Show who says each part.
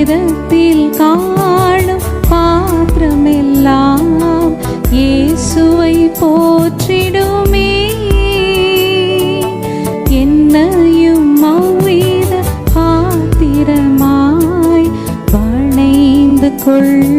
Speaker 1: வேதத்தில் காணும் பாத்திரமெல்லாம் இயேசுவை போற்றிடுமே. என்னையும் அவ்வித பாத்திரமாய் வணைந்து கொள்.